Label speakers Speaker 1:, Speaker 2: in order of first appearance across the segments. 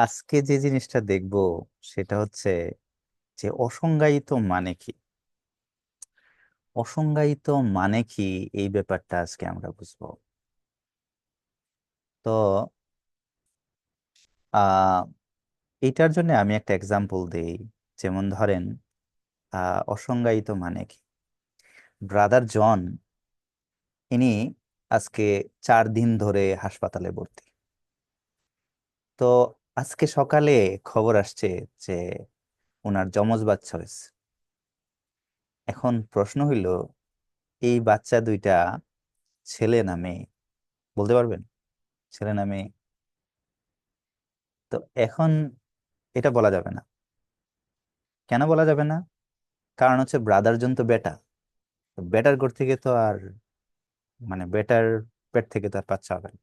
Speaker 1: আজকে যে জিনিসটা দেখব সেটা হচ্ছে যে অসংজ্ঞায়িত মানে কি? অসংজ্ঞায়িত মানে কি? এই ব্যাপারটা আজকে আমরা বুঝব। তো এটার জন্য আমি একটা এক্সাম্পল দেই। যেমন ধরেন অসংজ্ঞায়িত মানে কি? ব্রাদার জন ইনি আজকে চার দিন ধরে হাসপাতালে ভর্তি। তো আজকে সকালে খবর আসছে যে ওনার যমজ বাচ্চা হয়েছে। এখন প্রশ্ন হইল, এই বাচ্চা দুইটা ছেলে না মেয়ে? বলতে পারবেন? ছেলে না মেয়ে? তো এখন এটা বলা যাবে না। কেন বলা যাবে না? কারণ হচ্ছে ব্রাদার জন তো বেটা। বেটার ঘর থেকে তো আর মানে বেটার পেট থেকে তো আর বাচ্চা হবে না।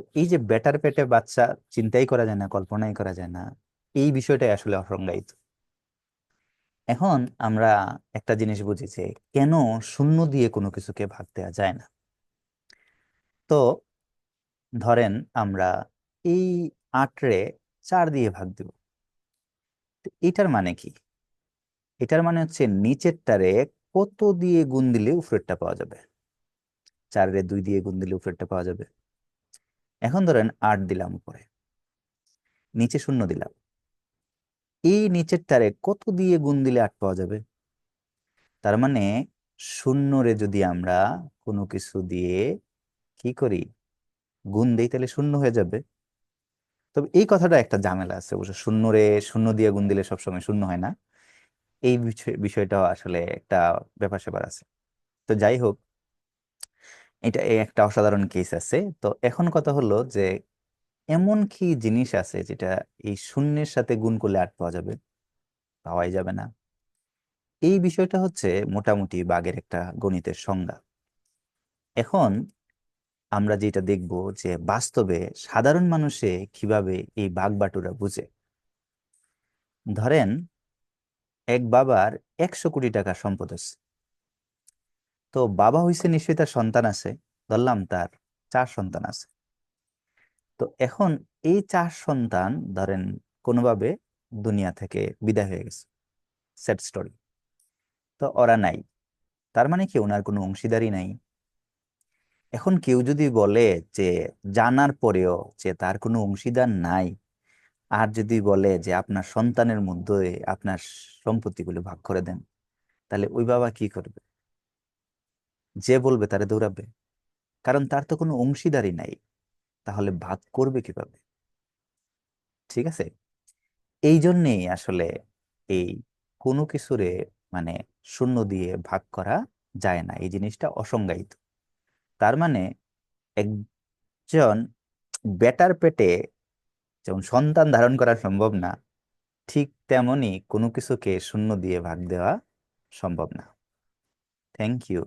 Speaker 1: তো এই যে বেটার পেটে বাচ্চা চিন্তাই করা যায় না, কল্পনাই করা যায় না, এই বিষয়টাই আসলে অসংজ্ঞায়িত এখন আমরা একটা জিনিস বুঝি যে কেন শূন্য দিয়ে কোনো কিছুকে ভাগ দেওয়া যায় না? তো ধরেন আমরা এই আটরে চার দিয়ে ভাগ দিব। এটার মানে কি? এটার মানে হচ্ছে নিচেরটারে কত দিয়ে গুণ দিলে উপরেরটা পাওয়া যাবে? চারে দুই দিয়ে গুণ দিলে উপরেরটা পাওয়া যাবে। এখন ধরেন আট দিলাম উপরে। নিচে শূন্য দিলাম। এই নিচের তারে কত দিয়ে গুণ দিলে আট পাওয়া যাবে? তার মানে শূন্যরে যদি আমরা কোনো কিছু দিয়ে কি করি? গুণ দেই তাহলে শূন্য হয়ে যাবে। তবে এই কথাটা একটা ঝামেলা আছে অবশ্য। শূন্যরে শূন্য দিয়ে গুণ দিলে সবসময় শূন্য হয় না। এই বিষয় বিষয়টাও আসলে একটা ব্যাপার স্যাপার আছে। তো যাই হোক এটা একটা অসাধারণ কেস আছে। তো এখন কথা হলো যে, এমন কি জিনিস আছে যেটা এই শূন্যের সাথে গুণ করলে আট পাওয়া যাবে? পাওয়াই যাবে না। এই বিষয়টা হচ্ছে মোটামুটি বাগের একটা গণিতের সংজ্ঞা। এখন আমরা যেটা দেখব যে, বাস্তবে সাধারণ মানুষে কীভাবে এই বাঘ বাটুরা বুঝে? ধরেন, এক বাবার একশো কোটি টাকা সম্পদ আছে। তো বাবা হইছে নিশ্চয়ই তার সন্তান আছে। ধরলাম তার চার সন্তান আছে। তো এখন এই চার সন্তান ধরেন কোনোভাবে দুনিয়া থেকে বিদায় হয়ে গেছে। স্যাড স্টোরি তো ওরা নাই। তার মানে কি ওনার কোনো অংশীদারি নাই। এখন কেউ যদি বলে যে জানার পরেও যে তার কোনো অংশীদার নাই, আর যদি বলে যে আপনার সন্তানের মধ্যে আপনার সম্পত্তিগুলো ভাগ করে দেন, তাহলে ওই বাবা কি করবে? যে বলবে তারে দৌড়াবে। কারণ তার তো কোনো অংশীদারি নাই। তাহলে ভাগ করবে কীভাবে? ঠিক আছে? এই জন্যেই আসলে এই কোনো কিছুরে মানে শূন্য দিয়ে ভাগ করা যায় না। এই জিনিসটা অসংজ্ঞায়িত। তার মানে একজন বেটার পেটে যেমন সন্তান ধারণ করা সম্ভব না, ঠিক তেমনি কোনো কিছুকে শূন্য দিয়ে ভাগ দেওয়া সম্ভব না। Thank you